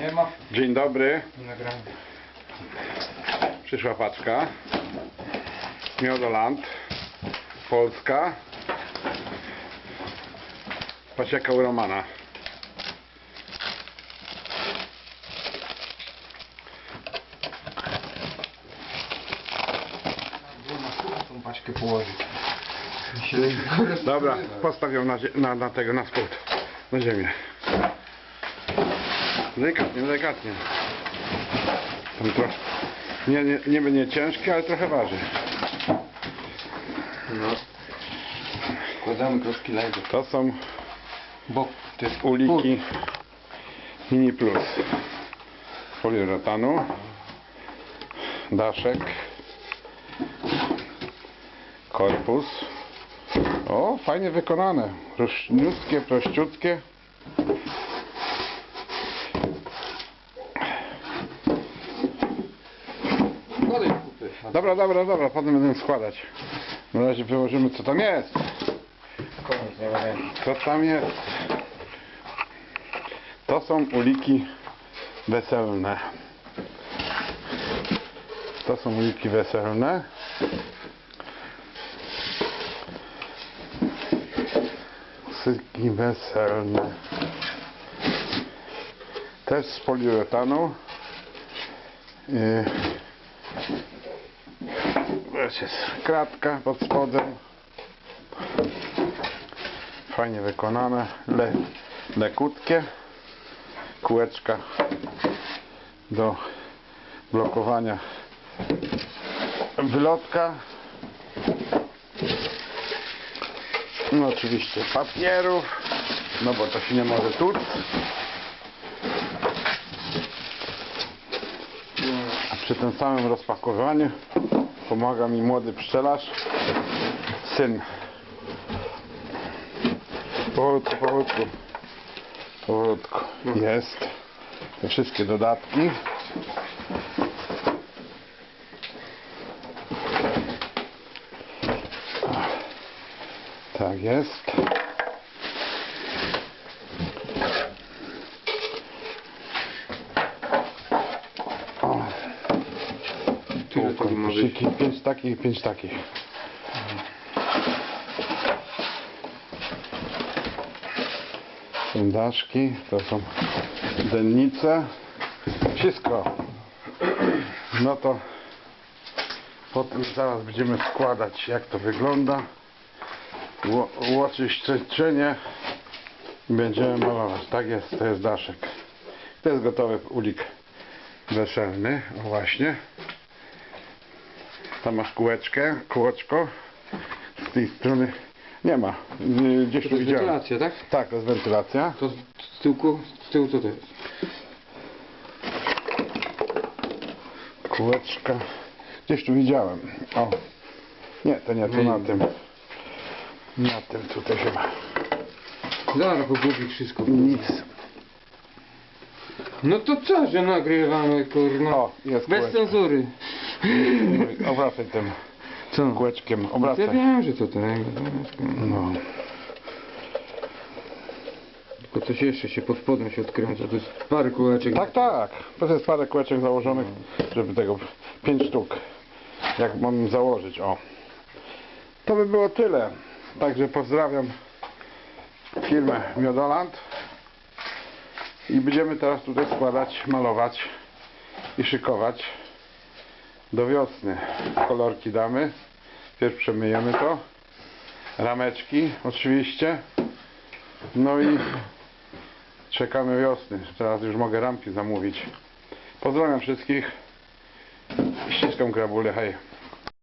Nie ma Dzień dobry. nagrania. Przyszła paczka. Miodoland. Polska. Pasieka u Romana. Tą paczkę położyć. Dobra, postaw ją na, zie- na, na tego, na spód. Na ziemię. Delikatnie, delikatnie. Tam trochę. Nie, nie, nie będzie ciężkie, ale trochę waży. No. Wkładamy troszkę lego. To są Bo to jest uliki Mini Plus. Poliuretanu. Daszek. Korpus. O, fajnie wykonane. Rośniutkie, prościutkie. Dobra, dobra, dobra, potem będziemy składać. Na razie wyłożymy co tam jest. Co tam jest? To są uliki weselne. To są uliki weselne. Uliki weselne. Też z poliuretanu. Yy. Jest kratka pod spodem. Fajnie wykonane, le, lekutkie, kółeczka do blokowania wylotka. No oczywiście papierów, no bo to się nie może tuc. A przy tym samym rozpakowaniu pomaga mi młody pszczelarz, syn Powolutku, powolutku. Powolutku. Jest. Te wszystkie dodatki. Tak jest. O, Tyle koszyki. Pięć takich, pięć takich. Sądaszki, to są dennice. Wszystko. No to potem zaraz będziemy składać jak to wygląda. Ło- Łoczyć czyszczenie i będziemy malować. Tak jest, to jest daszek. To jest gotowy ulik weselny. O właśnie. Tam masz kółeczkę, kółeczko. Z tej strony nie ma. Gdzieś To tu jest widziałem. wentylacja, tak? Tak, to jest wentylacja. To z tyłku, z tyłu co to jest? Kółeczka. Gdzieś tu widziałem. O. Nie, to nie, tu na tym. Na tym tutaj chyba. Zaraz pogubi wszystko. Nic. No to co, że nagrywamy, kurno? O, jest Bez kółeczko. cenzury. Obracaj tym Co? kółeczkiem. Ja Obracaj. wiem, że to tak. No. Tylko coś jeszcze się pod spodem się odkręca. To jest parę kółeczek. Tak, tak. To jest parę kółeczek założonych, żeby tego pięć sztuk. Jak mam założyć, o. To by było tyle. Także pozdrawiam firmę Miodoland. I będziemy teraz tutaj składać, malować i szykować do wiosny. Kolorki damy. Pierw przemyjemy to. Rameczki oczywiście. No i czekamy wiosny. Teraz już mogę ramki zamówić. Pozdrawiam wszystkich. Ściskam grabulę. Hej.